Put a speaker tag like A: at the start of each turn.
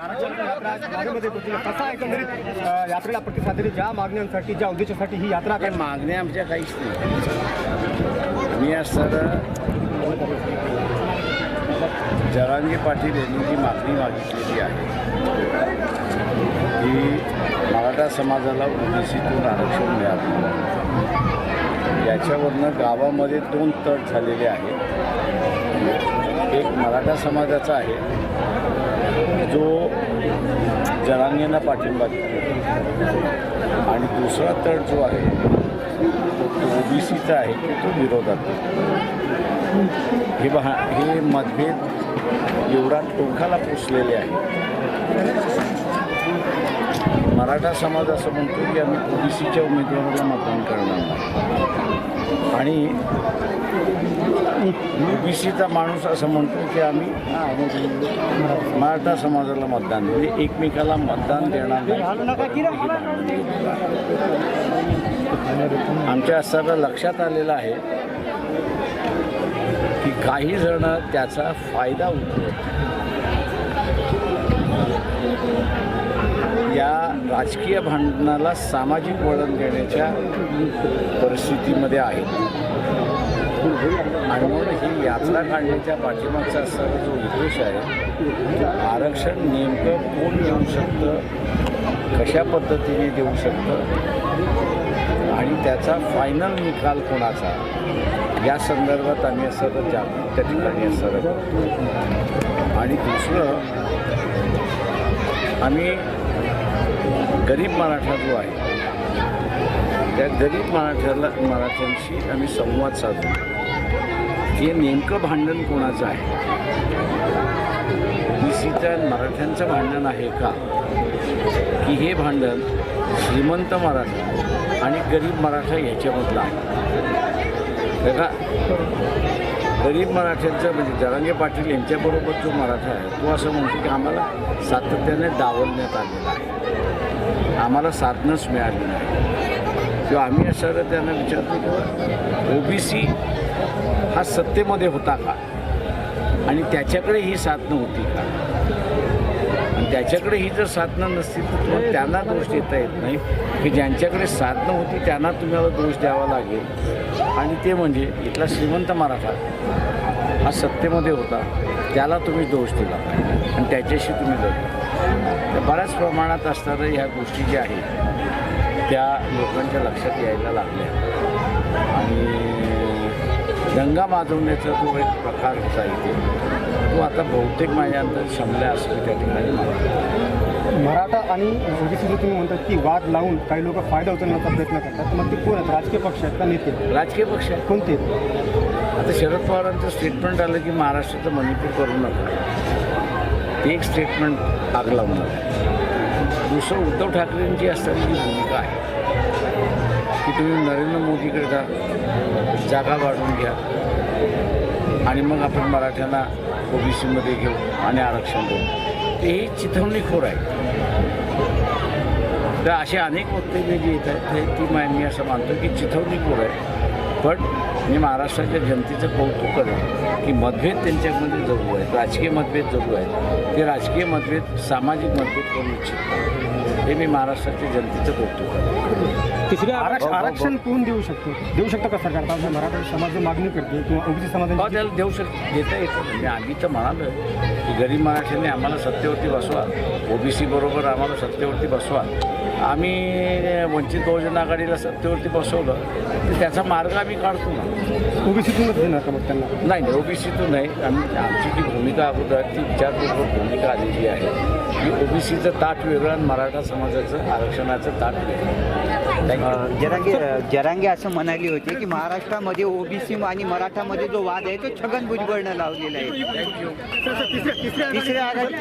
A: आरक्षण यात्रा आज नागपूरमध्ये पोहोचली. कसा एकंदरीत अ, यात्रेला प्रतिसाद दिली ज्या मागण्यांसाठी ज्या उद्देशासाठी ही यात्रा
B: काही मागण्या आमच्या काहीच नाही. मी असताना जरांगे पाटील यांनी जी मागणी मागितलेली आहे की मराठा समाजाला ओबीसीतून आरक्षण मिळावं याच्यावरनं गावामध्ये दोन तट झालेले आहेत. मराठा समाजाचा आहे जो जरांगेंना पाठिंबा देतो. आणि दुसरा तळ जो आहे तो ओबीसीचा आहे की तो विरोधात हे बहा हे मतभेद एवढा टोकाला पोचलेले आहे मराठा समाज असं म्हणतो की आम्ही ओबीसीच्या उमेदवाराला मतदान करणार नाही. आणि ओबीसीचा माणूस असं म्हणतो की आम्ही मराठा समाजाला मतदान म्हणजे एकमेकाला मतदान देणार नाही. आमच्या असताना लक्षात आलेलं आहे की काही जण त्याचा फायदा उठवत राजकीय भांडणाला सामाजिक वळण देण्याच्या परिस्थितीमध्ये आहेत आणि म्हणून ही यात्रा काढण्याच्या पाठिंबाचा असणारा जो उद्देश आहे आरक्षण नेमकं कोण देऊ शकतं कशा पद्धतीने देऊ शकतं आणि त्याचा फायनल निकाल कोणाचा या संदर्भात आम्ही असं तर जागृत त्या ठिकाणी असं आणि दुसरं आम्ही गरीब मराठा जो आहे त्या गरीब मराठ्याला मराठ्यांशी आम्ही संवाद साधतो हे नेमकं भांडण कोणाचं आहे? बीसीच्या मराठ्यांचं भांडण आहे का? की हे भांडण श्रीमंत मराठा आणि गरीब मराठा ह्याच्यामधलं आहे? का गरीब मराठ्यांचं म्हणजे जरांगे पाटील यांच्याबरोबर जो मराठा आहे तो असं म्हणतो की आम्हाला सातत्याने डावलण्यात आलेला आहे. आम्हाला साधनच मिळाली नाही. किंवा आम्ही असं त्यांना विचारतो किंवा ओबीसी हा सत्तेमध्ये होता का? आणि त्याच्याकडे ही साधनं होती का? आणि त्याच्याकडे ही जर साधनं नसतील तर तुम्हाला त्यांना दोष देता येत नाही. की ज्यांच्याकडे साधनं होती त्यांना तुम्हाला दोष द्यावा लागेल. आणि ते म्हणजे इथला श्रीमंत मराठा हा सत्तेमध्ये होता. त्याला तुम्ही दोष दिला. आणि त्याच्याशी तुम्ही लढला. तर बऱ्याच प्रमाणात असणाऱ्या ह्या गोष्टी ज्या आहेत त्या लोकांच्या लक्षात यायला लागल्या. आणि दंगा माजवण्याचा जो एक प्रकार होता इथे तो आता बहुतेक माझ्या अंतर शमल्या असं मी त्या ठिकाणी मला.
A: मराठा आणि ओबीसी जे तुम्ही म्हणतात की वाद लावून काही लोक फायदा उचलण्याचा प्रयत्न करतात. मग ते कोण आहेत? राजकीय पक्ष आहेत का नेते?
B: राजकीय पक्ष आहे
A: कोणते? आहेत?
B: आता शरद पवारांचं स्टेटमेंट आलं की महाराष्ट्राचं मणिपूर करू नका. ते एक स्टेटमेंट आग लावणार दुसरं उद्धव ठाकरेंची असणारी जी भूमिका आहे. की तुम्ही नरेंद्र मोदीकडे जा जागा वाढवून घ्या. आणि मग आपण मराठ्यांना ओबीसीमध्ये घेऊ आणि आरक्षण देऊ ते ही चिथवणीखोर आहे. तर असे अनेक वक्तव्य जे येत आहेत ते ती मा मी असं मानतो की चिथवणीखोर आहे पण मी महाराष्ट्राच्या जनतेचं कौतुक करेन की मतभेद त्यांच्यामध्ये जगू आहेत राजकीय मतभेद जगू आहेत. ते राजकीय मतभेद सामाजिक मतभेद करू इच्छित हे मी महाराष्ट्राच्या जनतेचं कौतुक करेन
A: आरक्ष- आरक्षण कोण देऊ शकतो? देऊ शकतो का सरकार? आता मराठा समाज मागणी करते किंवा ओबीसी
B: हो
A: समाजाची
B: त्याला देऊ शक देता येतं. म्हणजे आम्ही तर म्हणालो की गरीब मराठ्यांनी आम्हाला सत्तेवरती बसवा. ओबीसी बरोबर आम्हाला सत्तेवरती बसवा. आम्ही वंचित बहुजन आघाडीला सत्तेवरती बसवलं तर त्याचा मार्ग आम्ही काढतो ना
A: ओबीसीतूनच देणार का मग त्यांना
B: नाही नाही ओबीसीतून नाही आम्ही आमची जी भूमिका अगोदर ती विचारपूर्वक भूमिका आलेली आहे की ओबीसीचं ताट वेगळं आणि मराठा समाजाचं आरक्षणाचं ताट वेगळं
C: जरांगे जरांगे असं म्हणाली होती की महाराष्ट्रामध्ये ओबीसी आणि मराठामध्ये जो वाद आहे तो छगन भुजबळनं लावलेला आहे
B: थँक्यू
C: तिसऱ्या आघाडी